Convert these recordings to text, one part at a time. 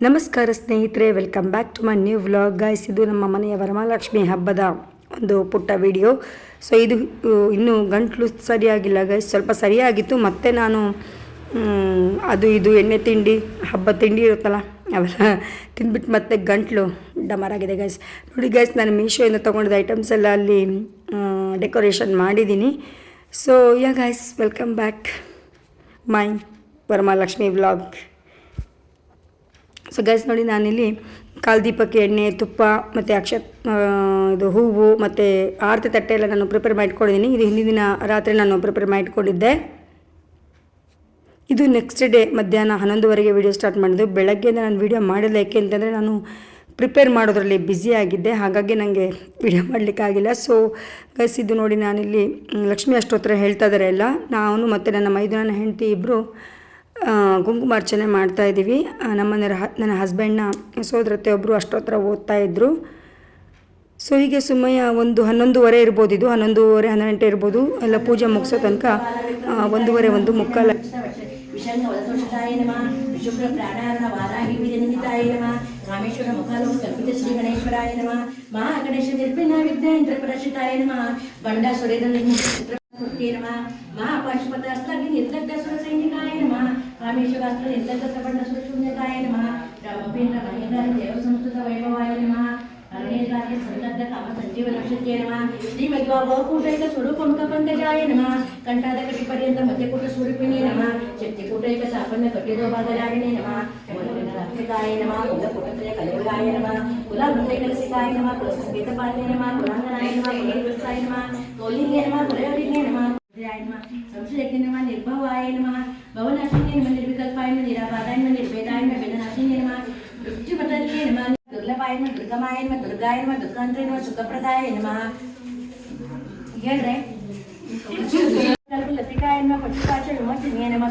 ನಮಸ್ಕಾರ ಸ್ನೇಹಿತರೆ welcome back to my new vlog guys ಇದು ನಮ್ಮ ಮನೆಯ ವರಮಹಾಲಕ್ಷ್ಮಿ ಹಬ್ಬದ ಒಂದು ಪುಟ್ಟ ವಿಡಿಯೋ ಸೊ ಇದು ಇನ್ನೂ ಗಂಟ್ಲು ಸರಿಯಾಗಿಲ್ಲ ಗೈಸ್ ಸ್ವಲ್ಪ ಸರಿಯಾಗಿತ್ತು, ಮತ್ತೆ ನಾನು ಅದು ಇದು ಎಣ್ಣೆ ತಿಂಡಿ, ಹಬ್ಬ ತಿಂಡಿ ಇರುತ್ತಲ್ಲ, ಅವೆಲ್ಲ ತಿಂದ್ಬಿಟ್ಟು ಮತ್ತೆ ಗಂಟ್ಲು ಡಮರಾಗಿದೆ ಗೈಸ್ ನೋಡಿ ಗೈಸ್ ನಾನು ಮೀಶೋಯಿಂದ ತೊಗೊಂಡಿದ್ದ ಐಟಮ್ಸ್ ಎಲ್ಲ ಅಲ್ಲಿ ಡೆಕೋರೇಷನ್ ಮಾಡಿದ್ದೀನಿ so yeah guys welcome back my Varamahalakshmi vlog so guys ನೋಡಿ ನಾನಿಲ್ಲಿ ಕಾಲ್ದೀಪಕ್ಕೆ ಎಣ್ಣೆ, ತುಪ್ಪ ಮತ್ತು ಅಕ್ಷ ಇದು ಹೂವು ಮತ್ತು ಆರತಿ ತಟ್ಟೆ ಎಲ್ಲ ನಾನು ಪ್ರಿಪೇರ್ ಮಾಡಿಟ್ಕೊಂಡಿದ್ದೀನಿ. ಇದು ಹಿಂದಿನ ದಿನ ರಾತ್ರಿ ನಾನು ಪ್ರಿಪೇರ್ ಮಾಡಿಟ್ಕೊಂಡಿದ್ದೆ. ಇದು ನೆಕ್ಸ್ಟ್ ಡೇ ಮಧ್ಯಾಹ್ನ ಹನ್ನೊಂದುವರೆಗೆ ವಿಡಿಯೋ ಸ್ಟಾರ್ಟ್ ಮಾಡಿದ್ದು. ಬೆಳಗ್ಗೆಯಿಂದ ನಾನು ವೀಡಿಯೋ ಮಾಡಿಲ್ಲ ಯಾಕೆ ಅಂತಂದರೆ ನಾನು ಪ್ರಿಪೇರ್ ಮಾಡೋದ್ರಲ್ಲಿ ಬ್ಯುಸಿ ಆಗಿದ್ದೆ. ಹಾಗಾಗಿ ನನಗೆ ವಿಡಿಯೋ ಮಾಡಲಿಕ್ಕಾಗಿಲ್ಲ ಸೊ ಗೈಸ್ ಇದು ನೋಡಿ ನಾನಿಲ್ಲಿ ಲಕ್ಷ್ಮಿ ಅಷ್ಟೋತ್ರ ಹೇಳ್ತಾ ಇದ್ದಾರೆ ಎಲ್ಲ. ನಾನು ಮತ್ತು ನನ್ನ ಮೈದುನನ ಹೆಂಡತಿ ಇಬ್ಬರು ಕುಂಕುಮಾರ್ಚನೆ ಮಾಡ್ತಾ ಇದ್ದೀವಿ. ನಮ್ಮ ನನ್ನ ಹಸ್ಬೆಂಡ್ನ ಸೋದರತ್ತೆ ಒಬ್ಬರು ಅಷ್ಟೋತ್ರ ಓದ್ತಾ ಇದ್ದರು ಸೊ ಹೀಗೆ ಸುಮ್ಮಯ ಒಂದು ಹನ್ನೊಂದುವರೆ ಇರ್ಬೋದು ಇದು ಹನ್ನೊಂದುವರೆ, ಹನ್ನೆರಡು ಗಂಟೆ ಇರ್ಬೋದು. ಎಲ್ಲ ಪೂಜೆ ಮುಗಿಸೋ ತನಕ ಒಂದೂವರೆ, ಒಂದು ಮುಕ್ಕಾಲ. ವಿಷಂಗ ವದತೋಷಿತಾಯ ನಮಃ ವಿಶುಭ್ರ ಪ್ರಾಣಾರಣ ವಾರಾಹಿ ವಿಜನಿತಾಯ ನಮಃ ರಾಮೇಶ್ವರ ಮುಖಾಲೋಕ ಕಲ್ಪಿತ ಶ್ರೀ ಪಾಶುಪತಾಸ್ತ್ರಾಗ್ನಿ ನಿರ್ಲಗ್ಧ ಸುರ ಸೈನಿಕಾಯ ನಮಃ. రామేశ్వరాస్లో ఎంత కష్టపడిన సృష్టించాయని మా డబ్బిన్న మహేంద్రాన్ని దేవ సంస్కృత వైభవాయని మా మహేంద్రాన్ని సన్నద్ధ కామ సంజీవ లక్ష్యమా శ్రీమద్వా గోకూటైక స్వరూపముఖ పంకజాయనమా కంఠాదకటి పర్యంత మధ్యకూట స్వరూపిణీనమా శక్తికూటైక సాపన్న కటిదో భాగజాయనేనమా రక్షకాయనమా కులకుటత్రయ కలియుగాయనమా కుల హృదయ కలసికాయనమా కుల సంగీత పాల్యనమా కులాంగనాయనమా కులవృత్సాయనమా తోలింగేనమా కులయోడిగేనమా సంశయజ్ఞనమా నిర్భవాయనమా ಪಾಲನೆ ನಮಃ ಕುಲಾಂಗನಾಯ ನಮಃ ಕುಲವೃತ್ತಾಯ ನಮಃ ಕೋಲಿಂಗೇ ನಮಃ ಕುಲಯೋಗಿನೇ ನಮಃ ಸಂಶಯಕ್ಕೆ ನಮಃ ನಿರ್ಭವಾಯ ನಮಃ ಭವನಾಶಿನೇ ನಮಃ ನಿರ್ವಿಕಲ್ಪಾಯ ನಮಃ ನಿರಾಬಾಧಾಯ ನಮಃ ನಿರ್ವೇದಾಯ ನಮಃ ವೇದನಾಶಿನೇ ನಮಃ ಮೃತ್ಯುಪತನ್ಯೇ ನಮಃ ದುರ್ಲಭಾಯ ನಮಃ ದುರ್ಗಮಾಯ ನಮಃ ದುರ್ಗಾಯ ನಮಃ ದುರ್ಗಾಂತ್ರೇ ನಮಃ ಸುಖಪ್ರದಾಯ ನಮಃ ಹೇಳ್ರೆ ಲತಿಕಾಯ ನಮಃ ಪಶುಪಾಚ ವಿಮೋಚನೀಯ ನಮಃ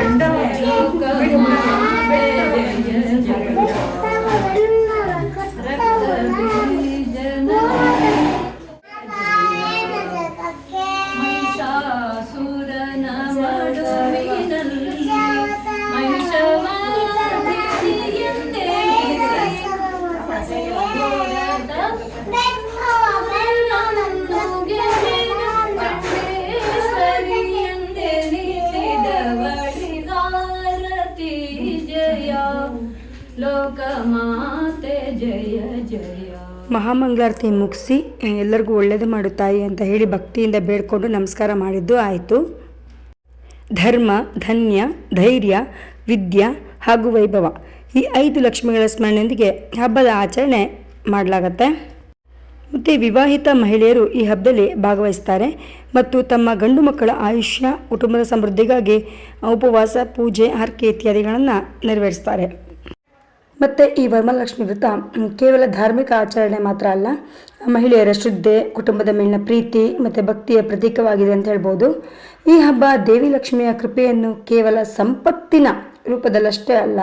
ಮಹಾಮಂಗಳಾರತಿ ಮುಗಿಸಿ, ಎಲ್ಲರಿಗೂ ಒಳ್ಳೇದು ಮಾಡುತ್ತಾಯಿ ತಾಯಿ ಅಂತ ಹೇಳಿ ಭಕ್ತಿಯಿಂದ ಬೇಡ್ಕೊಂಡು ನಮಸ್ಕಾರ ಮಾಡಿದ್ದು ಆಯಿತು. ಧರ್ಮ, ಧನ್ಯ, ಧೈರ್ಯ, ವಿದ್ಯಾ ಹಾಗೂ ವೈಭವ ಈ ಐದು ಲಕ್ಷ್ಮಿಗಳ ಸ್ಮರಣೆಯೊಂದಿಗೆ ಹಬ್ಬದ ಆಚರಣೆ ಮಾಡಲಾಗತ್ತೆ. ಮತ್ತು ವಿವಾಹಿತ ಮಹಿಳೆಯರು ಈ ಹಬ್ಬದಲ್ಲಿ ಭಾಗವಹಿಸ್ತಾರೆ ಮತ್ತು ತಮ್ಮ ಗಂಡು ಮಕ್ಕಳ ಆಯುಷ್ಯ, ಕುಟುಂಬದ ಸಮೃದ್ಧಿಗಾಗಿ ಉಪವಾಸ, ಪೂಜೆ ಹರಕೆ ಇತ್ಯಾದಿಗಳನ್ನು ನೆರವೇರಿಸ್ತಾರೆ. ಮತ್ತು ಈ ವರಮಹಾಲಕ್ಷ್ಮಿ ವ್ರತ ಕೇವಲ ಧಾರ್ಮಿಕ ಆಚರಣೆ ಮಾತ್ರ ಅಲ್ಲ, ಮಹಿಳೆಯರ ಶ್ರದ್ಧೆ, ಕುಟುಂಬದ ಮೇಲಿನ ಪ್ರೀತಿ ಮತ್ತು ಭಕ್ತಿಯ ಪ್ರತೀಕವಾಗಿದೆ ಅಂತ ಹೇಳ್ಬೋದು. ಈ ಹಬ್ಬ ದೇವಿ ಲಕ್ಷ್ಮಿಯ ಕೃಪೆಯನ್ನು ಕೇವಲ ಸಂಪತ್ತಿನ ರೂಪದಲ್ಲಷ್ಟೇ ಅಲ್ಲ,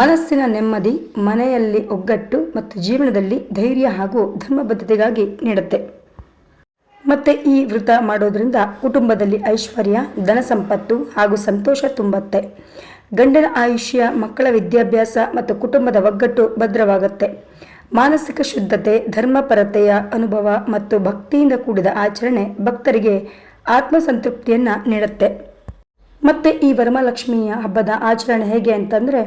ಮನಸ್ಸಿನ ನೆಮ್ಮದಿ, ಮನೆಯಲ್ಲಿ ಒಗ್ಗಟ್ಟು ಮತ್ತು ಜೀವನದಲ್ಲಿ ಧೈರ್ಯ ಹಾಗೂ ಧರ್ಮಬದ್ಧತೆಗಾಗಿ ನೀಡುತ್ತೆ. ಮತ್ತು ಈ ವ್ರತ ಮಾಡೋದ್ರಿಂದ ಕುಟುಂಬದಲ್ಲಿ ಐಶ್ವರ್ಯ, ಧನ ಸಂಪತ್ತು ಹಾಗೂ ಸಂತೋಷ ತುಂಬತ್ತೆ. ಗಂಡನ ಆಯುಷ್ಯ, ಮಕ್ಕಳ ವಿದ್ಯಾಭ್ಯಾಸ ಮತ್ತು ಕುಟುಂಬದ ಒಗ್ಗಟ್ಟು ಭದ್ರವಾಗುತ್ತೆ. ಮಾನಸಿಕ ಶುದ್ಧತೆ, ಧರ್ಮಪರತೆಯ ಅನುಭವ ಮತ್ತು ಭಕ್ತಿಯಿಂದ ಕೂಡಿದ ಆಚರಣೆ ಭಕ್ತರಿಗೆ ಆತ್ಮಸಂತೃಪ್ತಿಯನ್ನು ನೀಡುತ್ತೆ. ಮತ್ತು ಈ ವರಮಹಾಲಕ್ಷ್ಮಿಯ ಹಬ್ಬದ ಆಚರಣೆ ಹೇಗೆ ಅಂತಂದರೆ,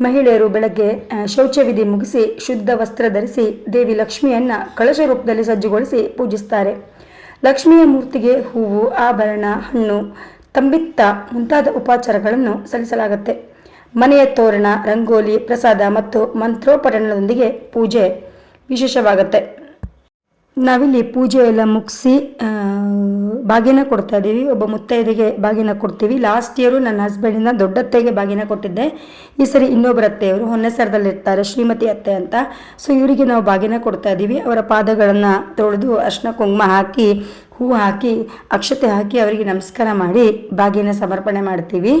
ಮಹಿಳೆಯರು ಬೆಳಗ್ಗೆ ಶೌಚವಿಧಿ ಮುಗಿಸಿ, ಶುದ್ಧ ವಸ್ತ್ರ ಧರಿಸಿ, ದೇವಿ ಲಕ್ಷ್ಮಿಯನ್ನು ಕಳಶ ರೂಪದಲ್ಲಿ ಸಜ್ಜುಗೊಳಿಸಿ ಪೂಜಿಸ್ತಾರೆ. ಲಕ್ಷ್ಮಿಯ ಮೂರ್ತಿಗೆ ಹೂವು, ಆಭರಣ, ಹಣ್ಣು ತಂಬಿತ್ತ ಮುಂತಾದ ಉಪಾಚಾರಗಳನ್ನು ಸಲ್ಲಿಸಲಾಗುತ್ತೆ. ಮನೆಯ ತೋರಣ ರಂಗೋಲಿ ಪ್ರಸಾದ ಮತ್ತು ಮಂತ್ರೋಪರಣದೊಂದಿಗೆ ಪೂಜೆ ವಿಶೇಷವಾಗುತ್ತೆ. ನಾವಿಲ್ಲಿ ಪೂಜೆ ಎಲ್ಲ ಮುಗಿಸಿ ಬಾಗಿನ ಕೊಡ್ತಾ ಇದ್ದೀವಿ. ಒಬ್ಬ ಮುತ್ತೈದೆಗೆ ಬಾಗಿನ ಕೊಡ್ತೀವಿ. ಲಾಸ್ಟ್ ಇಯರು ನನ್ನ ಹಸ್ಬೆಂಡಿನ ದೊಡ್ಡತ್ತೆಗೆ ಬಾಗಿನ ಕೊಟ್ಟಿದ್ದೆ. ಈ ಸರಿ ಇನ್ನೊಬ್ಬರ ಅತ್ತೆಯವರು ಹೊನ್ನೆಸರದಲ್ಲಿರ್ತಾರೆ ಶ್ರೀಮತಿ ಅತ್ತೆ ಅಂತ. ಸೊ ಇವರಿಗೆ ನಾವು ಬಾಗಿನ ಕೊಡ್ತಾ ಇದ್ದೀವಿ. ಅವರ ಪಾದಗಳನ್ನು ತೊಳೆದು ಅರ್ಶಿನ ಕುಂಕುಮ ಹಾಕಿ ಹೂ ಹಾಕಿ, ಅಕ್ಷತೆ ಹಾಕಿ ಅವರಿಗೆ ನಮಸ್ಕಾರ ಮಾಡಿ ಬಾಗಿನ ಸಮರ್ಪಣೆ ಮಾಡ್ತೀವಿ.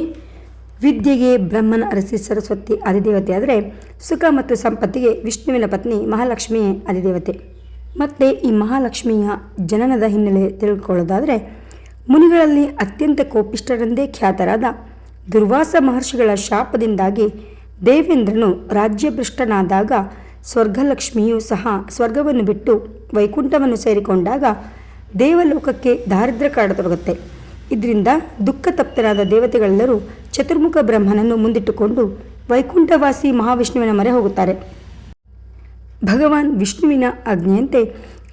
ವಿದ್ಯೆಗೆ ಬ್ರಹ್ಮನ ಅರಸಿ ಸರಸ್ವತಿ ಅಧಿದೇವತೆ ಆದರೆ ಸುಖ ಮತ್ತು ಸಂಪತ್ತಿಗೆ ವಿಷ್ಣುವಿನ ಪತ್ನಿ ಮಹಾಲಕ್ಷ್ಮಿಯೇ ಅಧಿದೇವತೆ ಮತ್ತು ಈ ಮಹಾಲಕ್ಷ್ಮಿಯ ಜನನದ ಹಿನ್ನೆಲೆ ತಿಳ್ಕೊಳ್ಳೋದಾದರೆ, ಮುನಿಗಳಲ್ಲಿ ಅತ್ಯಂತ ಕೋಪಿಷ್ಟರೆಂದೇ ಖ್ಯಾತರಾದ ದುರ್ವಾಸ ಮಹರ್ಷಿಗಳ ಶಾಪದಿಂದಾಗಿ ದೇವೇಂದ್ರನು ರಾಜ್ಯಭ್ರಷ್ಟನಾದಾಗ ಸ್ವರ್ಗಲಕ್ಷ್ಮಿಯೂ ಸಹ ಸ್ವರ್ಗವನ್ನು ಬಿಟ್ಟು ವೈಕುಂಠವನ್ನು ಸೇರಿಕೊಂಡಾಗ ದೇವಲೋಕಕ್ಕೆ ದಾರಿದ್ರ್ಯ ಕಾಡತೊಡಗುತ್ತೆ. ಇದರಿಂದ ದುಃಖ ತಪ್ತರಾದ ದೇವತೆಗಳೆಲ್ಲರೂ ಚತುರ್ಮುಖ ಬ್ರಹ್ಮನನ್ನು ಮುಂದಿಟ್ಟುಕೊಂಡು ವೈಕುಂಠವಾಸಿ ಮಹಾವಿಷ್ಣುವಿನ ಮೊರೆ ಹೋಗುತ್ತಾರೆ. ಭಗವಾನ್ ವಿಷ್ಣುವಿನ ಆಜ್ಞೆಯಂತೆ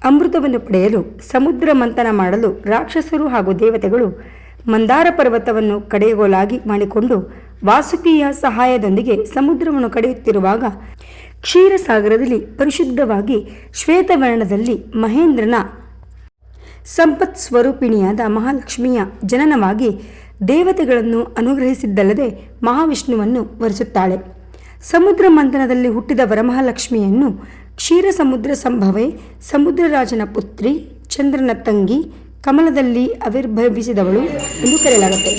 ಅಮೃತವನ್ನು ಪಡೆಯಲು ಸಮುದ್ರ ಮಂಥನ ಮಾಡಲು ರಾಕ್ಷಸರು ಹಾಗೂ ದೇವತೆಗಳು ಮಂದಾರ ಪರ್ವತವನ್ನು ಕಡೆಗೋಲಾಗಿ ಮಾಡಿಕೊಂಡು ವಾಸುಕಿಯ ಸಹಾಯದೊಂದಿಗೆ ಸಮುದ್ರವನ್ನು ಕಡೆಯುತ್ತಿರುವಾಗ ಕ್ಷೀರಸಾಗರದಲ್ಲಿ ಪರಿಶುದ್ಧವಾಗಿ ಶ್ವೇತವರ್ಣದಲ್ಲಿ ಮಹೇಂದ್ರನ ಸಂಪತ್ ಸ್ವರೂಪಿಣಿಯಾದ ಮಹಾಲಕ್ಷ್ಮಿಯ ಜನನವಾಗಿ ದೇವತೆಗಳನ್ನು ಅನುಗ್ರಹಿಸಿದ್ದಲ್ಲದೆ ಮಹಾವಿಷ್ಣುವನ್ನು ವರಿಸುತ್ತಾಳೆ. ಸಮುದ್ರ ಮಂಥನದಲ್ಲಿ ಹುಟ್ಟಿದ ವರಮಹಾಲಕ್ಷ್ಮಿಯನ್ನು ಕ್ಷೀರ ಸಮುದ್ರ ಸಂಭವೆ ಸಮುದ್ರರಾಜನ ಪುತ್ರಿ ಚಂದ್ರನ ತಂಗಿ ಕಮಲದಲ್ಲಿ ಆವಿರ್ಭವಿಸಿದವಳು ಎಂದು ಕರೆಯಲಾಗುತ್ತೆ.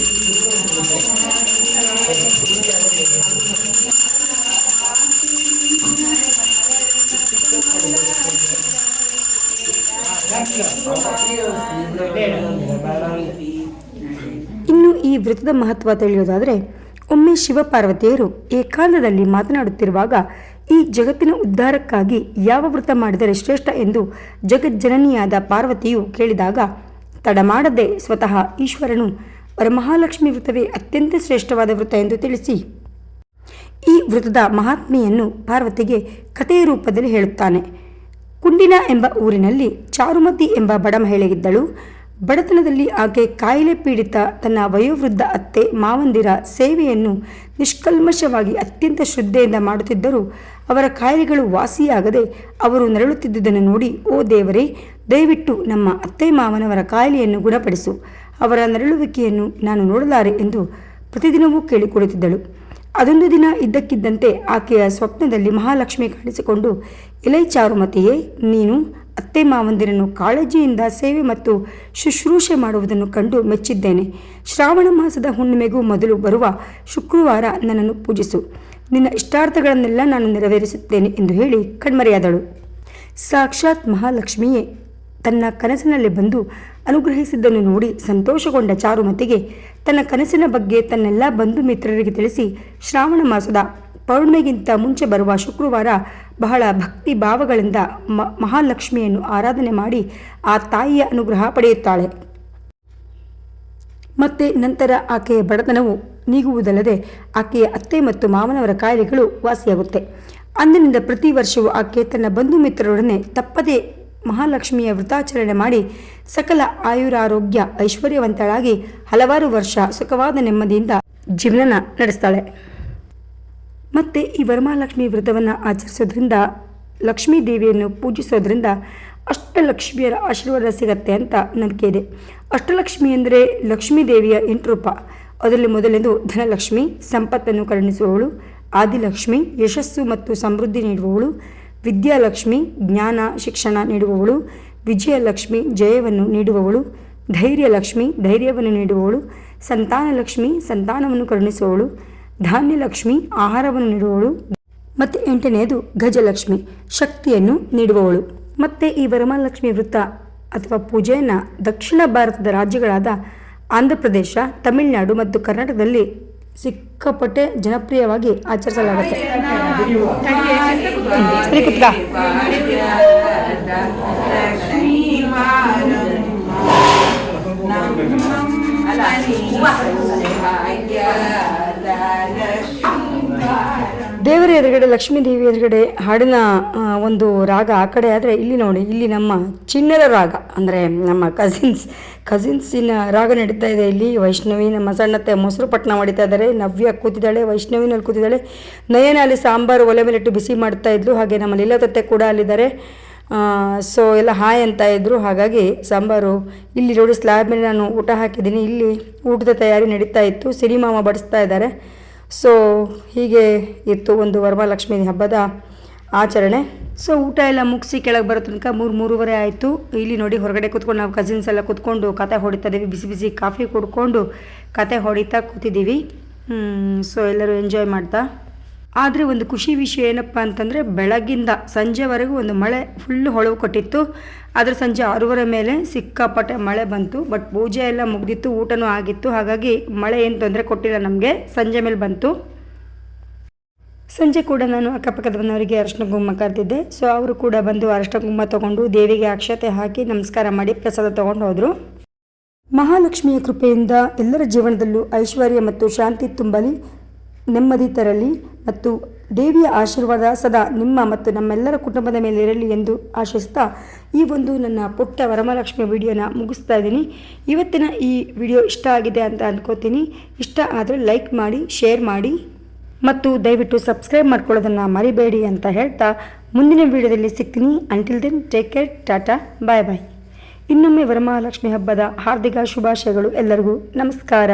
ಇನ್ನು ಈ ವೃತ್ತದ ಮಹತ್ವ ತಿಳಿಯೋದಾದರೆ ಒಮ್ಮೆ ಶಿವಪಾರ್ವತಿಯರು ಏಕಾಂತದಲ್ಲಿ ಮಾತನಾಡುತ್ತಿರುವಾಗ, ಈ ಜಗತ್ತಿನ ಉದ್ಧಾರಕ್ಕಾಗಿ ಯಾವ ವ್ರತ ಮಾಡಿದರೆ ಶ್ರೇಷ್ಠ ಎಂದು ಜಗಜ್ಜನನಿಯಾದ ಪಾರ್ವತಿಯು ಕೇಳಿದಾಗ, ತಡಮಾಡದೆ ಸ್ವತಃ ಈಶ್ವರನು ವರಮಹಾಲಕ್ಷ್ಮಿ ವೃತವೇ ಅತ್ಯಂತ ಶ್ರೇಷ್ಠವಾದ ವ್ರತ ಎಂದು ತಿಳಿಸಿ. ಈ ವ್ರತದ ಮಹಾತ್ಮೆಯನ್ನು ಪಾರ್ವತಿಗೆ ಕಥೆಯ ರೂಪದಲ್ಲಿ ಹೇಳುತ್ತಾನೆ. ಕುಂಡಿನ ಎಂಬ ಊರಿನಲ್ಲಿ ಚಾರುಮತಿ ಎಂಬ ಬಡ ಮಹಿಳೆಗಿದ್ದಳು ಬಡತನದಲ್ಲಿ ಆಕೆ ಕಾಯಿಲೆ ಪೀಡಿತ ತನ್ನ ವಯೋವೃದ್ಧ ಅತ್ತೆ ಮಾವಂದಿರ ಸೇವೆಯನ್ನು ನಿಷ್ಕಲ್ಮಶವಾಗಿ ಅತ್ಯಂತ ಶ್ರದ್ಧೆಯಿಂದ ಮಾಡುತ್ತಿದ್ದರೂ ಅವರ ಕಾಯಿಲೆಗಳು ವಾಸಿಯಾಗದೆ ಅವರು ನರಳುತ್ತಿದ್ದುದನ್ನು ನೋಡಿ, ಓ ದೇವರೇ, ದಯವಿಟ್ಟು ನಮ್ಮ ಅತ್ತೆ ಮಾವನವರ ಕಾಯಿಲೆಯನ್ನು ಗುಣಪಡಿಸು. ಅವರ ನರಳುವಿಕೆಯನ್ನು ನಾನು ನೋಡಲಾರೆ ಎಂದು ಪ್ರತಿದಿನವೂ ಕೇಳಿಕೊಳ್ಳುತ್ತಿದ್ದಳು. ಅದೊಂದು ದಿನ ಇದ್ದಕ್ಕಿದ್ದಂತೆ ಆಕೆಯ ಸ್ವಪ್ನದಲ್ಲಿ ಮಹಾಲಕ್ಷ್ಮಿ ಕಾಣಿಸಿಕೊಂಡು ಎಲೈ ಚಾರುಮತಿಯೇ ನೀನು ಅತ್ತೆ ಮಾವಂದಿರನ್ನು ಕಾಳಜಿಯಿಂದ ಸೇವೆ ಮತ್ತು ಶುಶ್ರೂಷೆ ಮಾಡುವುದನ್ನು ಕಂಡು ಮೆಚ್ಚಿದ್ದೇನೆ. ಶ್ರಾವಣ ಮಾಸದ ಹುಣ್ಣಿಮೆಗೂ ಮೊದಲು ಬರುವ ಶುಕ್ರವಾರ ನನ್ನನ್ನು ಪೂಜಿಸು. ನಿನ್ನ ಇಷ್ಟಾರ್ಥಗಳನ್ನೆಲ್ಲ ನಾನು ನೆರವೇರಿಸುತ್ತೇನೆ ಎಂದು ಹೇಳಿ ಕಣ್ಮರೆಯಾದಳು. ಸಾಕ್ಷಾತ್ ಮಹಾಲಕ್ಷ್ಮಿಯೇ, ತನ್ನ ಕನಸಿನಲ್ಲಿ ಬಂದು ಅನುಗ್ರಹಿಸಿದ್ದನ್ನು ನೋಡಿ ಸಂತೋಷಗೊಂಡ ಚಾರುಮತಿಗೆ ತನ್ನ ಕನಸಿನ ಬಗ್ಗೆ ತನ್ನೆಲ್ಲ ಬಂಧು ಮಿತ್ರರಿಗೆ ತಿಳಿಸಿ ಶ್ರಾವಣ ಮಾಸದ ಪೌರ್ಣಿಮೆಗಿಂತ ಮುಂಚೆ ಬರುವ ಶುಕ್ರವಾರ ಬಹಳ ಭಕ್ತಿ ಭಾವಗಳಿಂದ ಮಹಾಲಕ್ಷ್ಮಿಯನ್ನು ಆರಾಧನೆ ಮಾಡಿ ಆ ತಾಯಿಯ ಅನುಗ್ರಹ ಪಡೆಯುತ್ತಾಳೆ. ಮತ್ತೆ ನಂತರ ಆಕೆಯ ಬಡತನವು ನೀಗುವುದಲ್ಲದೆ ಆಕೆಯ ಅತ್ತೆ ಮತ್ತು ಮಾವನವರ ಕಾಯಿಲೆಗಳು ವಾಸಿಯಾಗುತ್ತೆ. ಅಂದಿನಿಂದ ಪ್ರತಿ ವರ್ಷವೂ ಆಕೆ ತನ್ನ ಬಂಧು ಮಿತ್ರರೊಡನೆ ತಪ್ಪದೇ ಮಹಾಲಕ್ಷ್ಮಿಯ ವೃತಾಚರಣೆ ಮಾಡಿ ಸಕಲ ಆಯುರಾರೋಗ್ಯ ಐಶ್ವರ್ಯವಂತಳಾಗಿ ಹಲವಾರು ವರ್ಷ ಸುಖವಾದ ನೆಮ್ಮದಿಯಿಂದ ಜೀವನ ನಡೆಸ್ತಾಳೆ. ಮತ್ತು ಈ ವರಮಹಾಲಕ್ಷ್ಮಿ ವ್ರತವನ್ನು ಆಚರಿಸೋದ್ರಿಂದ, ಲಕ್ಷ್ಮೀ ದೇವಿಯನ್ನು ಪೂಜಿಸೋದ್ರಿಂದ ಅಷ್ಟಲಕ್ಷ್ಮಿಯರ ಆಶೀರ್ವಾದ ಸಿಗತ್ತೆ ಅಂತ ನಂಬಿಕೆ ಇದೆ. ಅಷ್ಟಲಕ್ಷ್ಮಿ ಅಂದರೆ ಲಕ್ಷ್ಮೀ ದೇವಿಯ ಎಂಟು ರೂಪ. ಅದರಲ್ಲಿ ಮೊದಲನೇದು ಧನಲಕ್ಷ್ಮಿ, ಸಂಪತ್ತನ್ನು ಕರುಣಿಸುವವಳು, ಆದಿಲಕ್ಷ್ಮಿ, ಯಶಸ್ಸು ಮತ್ತು ಸಮೃದ್ಧಿ ನೀಡುವವಳು, ವಿದ್ಯಾಲಕ್ಷ್ಮಿ, ಜ್ಞಾನ, ಶಿಕ್ಷಣ ನೀಡುವವಳು, ವಿಜಯಲಕ್ಷ್ಮಿ, ಜಯವನ್ನು ನೀಡುವವಳು, ಧೈರ್ಯಲಕ್ಷ್ಮಿ, ಧೈರ್ಯವನ್ನು ನೀಡುವವಳು, ಸಂತಾನಲಕ್ಷ್ಮಿ, ಸಂತಾನವನ್ನು ಕರುಣಿಸುವವಳು ಧಾನ್ಯಲಕ್ಷ್ಮಿ, ಆಹಾರವನ್ನು ನೀಡುವವಳು. ಮತ್ತು ಎಂಟನೆಯದು ಗಜಲಕ್ಷ್ಮಿ, ಶಕ್ತಿಯನ್ನು ನೀಡುವವಳು. ಮತ್ತು ಈ ವರಮಹಾಲಕ್ಷ್ಮಿ ವೃತ್ತ ಅಥವಾ ಪೂಜೆಯನ್ನು ದಕ್ಷಿಣ ಭಾರತದ ರಾಜ್ಯಗಳಾದ ಆಂಧ್ರ ಪ್ರದೇಶ ತಮಿಳುನಾಡು ಮತ್ತು ಕರ್ನಾಟಕದಲ್ಲಿ ಸಿಕ್ಕಾಪಟ್ಟೆ ಜನಪ್ರಿಯವಾಗಿ ಆಚರಿಸಲಾಗುತ್ತೆ. ಎದುರುಗಡೆ, ಲಕ್ಷ್ಮೀ ದೇವಿ ಎದುರುಗಡೆ ಹಾಡಿನ ಒಂದು ರಾಗ ಆ ಕಡೆ ಆದರೆ ಇಲ್ಲಿ ನೋಡಿ, ಇಲ್ಲಿ ನಮ್ಮ ಚಿಣ್ಣರ ರಾಗ, ಅಂದರೆ ನಮ್ಮ ಕಸಿನ್ಸ್ ಕಸಿನ್ಸಿನ ರಾಗ ನಡೀತಾ ಇದೆ ಇಲ್ಲಿ. ವೈಷ್ಣವಿ ನಮ್ಮ ಸಣ್ಣತ್ತೆ ಮೊಸರು ಪಟ್ನ ಮಾಡಿತಾ ಇದ್ದಾರೆ. ನವ್ಯ ಕೂತಿದ್ದಾಳೆ, ವೈಷ್ಣವಿನಲ್ಲಿ ಕೂತಿದ್ದಾಳೆ. ನಯನ ಅಲ್ಲಿ ಸಾಂಬಾರು ಒಲೆ ಮೇಲಿಟ್ಟು ಬಿಸಿ ಮಾಡ್ತಾ ಇದ್ಲು. ಹಾಗೆ ನಮ್ಮ ಲೀಲಾತತ್ತೆ ಕೂಡ ಅಲ್ಲಿದ್ದಾರೆ. ಸೊ ಎಲ್ಲ ಹಾಯ್ ಅಂತ ಇದ್ದರು ಹಾಗಾಗಿ ಸಾಂಬಾರು ಇಲ್ಲಿ ನೋಡಿ ಸ್ಲ್ಯಾಬ್ ಮೇಲೆ ನಾನು ಊಟ ಹಾಕಿದ್ದೀನಿ. ಇಲ್ಲಿ ಊಟದ ತಯಾರಿ ನಡೀತಾ ಇತ್ತು. ಸಿರಿಮಾಮ ಬಡಿಸ್ತಾ ಇದ್ದಾರೆ. ಸೊ ಹೀಗೆ ಇತ್ತು ಒಂದು ವರಮಹಾಲಕ್ಷ್ಮಿ ಹಬ್ಬದ ಆಚರಣೆ. ಸೊ ಊಟ ಎಲ್ಲ ಮುಗಿಸಿ ಕೆಳಗೆ ಬರೋ ತನಕ ಮೂರು, ಮೂರುವರೆ ಆಯಿತು. ಇಲ್ಲಿ ನೋಡಿ ಹೊರಗಡೆ ಕೂತ್ಕೊಂಡು ನಾವು ಕಸಿನ್ಸ್ ಎಲ್ಲ ಕೂತ್ಕೊಂಡು ಕತೆ ಹೊಡಿತಾ ಇದ್ದೀವಿ. ಬಿಸಿ ಬಿಸಿ ಕಾಫಿ ಕುಡ್ಕೊಂಡು ಕತೆ ಹೊಡಿತಾ ಕೂತಿದ್ದೀವಿ. ಸೊ ಎಲ್ಲರೂ ಎಂಜಾಯ್ ಮಾಡ್ತಾ ಆದರೆ ಒಂದು ಖುಷಿ ವಿಷಯ ಏನಪ್ಪ ಅಂತಂದರೆ ಬೆಳಗಿಂದ ಸಂಜೆವರೆಗೂ ಒಂದು ಮಳೆ ಫುಲ್ಲು ಹೊಳವು ಕೊಟ್ಟಿತ್ತು ಆದರೆ ಸಂಜೆ ಆರೂವರೆ ಮೇಲೆ ಸಿಕ್ಕಾಪಟ್ಟೆ ಮಳೆ ಬಂತು. ಬಟ್ ಪೂಜೆ ಎಲ್ಲ ಮುಗ್ದಿತ್ತು, ಊಟನೂ ಆಗಿತ್ತು. ಹಾಗಾಗಿ ಮಳೆ ಏನು ತೊಂದರೆ ಕೊಟ್ಟಿಲ್ಲ ನಮಗೆ. ಸಂಜೆ ಮೇಲೆ ಬಂತು. ಸಂಜೆ ಕೂಡ ನಾನು ಅಕ್ಕಪಕ್ಕದ ಮನೆಯವರಿಗೆ ಅರಶಿನ ಕುಂಕುಮ ಕರೆದಿದ್ದೆ. ಸೊ ಅವರು ಕೂಡ ಬಂದು ಅರಶಿನ ಕುಂಕುಮ ತಗೊಂಡು ದೇವಿಗೆ ಅಕ್ಷತೆ ಹಾಕಿ ನಮಸ್ಕಾರ ಮಾಡಿ ಪ್ರಸಾದ ತಗೊಂಡು ಹೋದರು. ಮಹಾಲಕ್ಷ್ಮಿಯ ಕೃಪೆಯಿಂದ ಎಲ್ಲರ ಜೀವನದಲ್ಲೂ ಐಶ್ವರ್ಯ ಮತ್ತು ಶಾಂತಿ ತುಂಬಲಿ. ನೆಮ್ಮದಿ ತರಲಿ ಮತ್ತು ದೇವಿಯ ಆಶೀರ್ವಾದ ಸದಾ ನಿಮ್ಮ ಮತ್ತು ನಮ್ಮೆಲ್ಲರ ಕುಟುಂಬದ ಮೇಲೆ ಇರಲಿ ಎಂದು ಆಶಿಸ್ತಾ ಈ ಒಂದು ನನ್ನ ಪುಟ್ಟ ವರಮಹಾಲಕ್ಷ್ಮಿ ವಿಡಿಯೋನ ಮುಗಿಸ್ತಾ ಇದ್ದೀನಿ. ಇವತ್ತಿನ ಈ ವಿಡಿಯೋ ಇಷ್ಟ ಆಗಿದೆ ಅಂತ ಅಂದ್ಕೋತೀನಿ ಇಷ್ಟ ಆದರೆ ಲೈಕ್ ಮಾಡಿ, ಶೇರ್ ಮಾಡಿ ಮತ್ತು ದಯವಿಟ್ಟು ಸಬ್ಸ್ಕ್ರೈಬ್ ಮಾಡ್ಕೊಳ್ಳೋದನ್ನು ಮರಿಬೇಡಿ ಅಂತ ಹೇಳ್ತಾ ಮುಂದಿನ ವಿಡಿಯೋದಲ್ಲಿ ಸಿಗ್ತೀನಿ. ಅಂಟಿಲ್ ದೆನ್ ಟೇಕ್ ಕೇರ್ ಟಾಟಾ ಬಾಯ್ ಬಾಯ್ ಇನ್ನೊಮ್ಮೆ ವರಮಹಾಲಕ್ಷ್ಮಿ ಹಬ್ಬದ ಹಾರ್ದಿಕ ಶುಭಾಶಯಗಳು ಎಲ್ಲರಿಗೂ. ನಮಸ್ಕಾರ.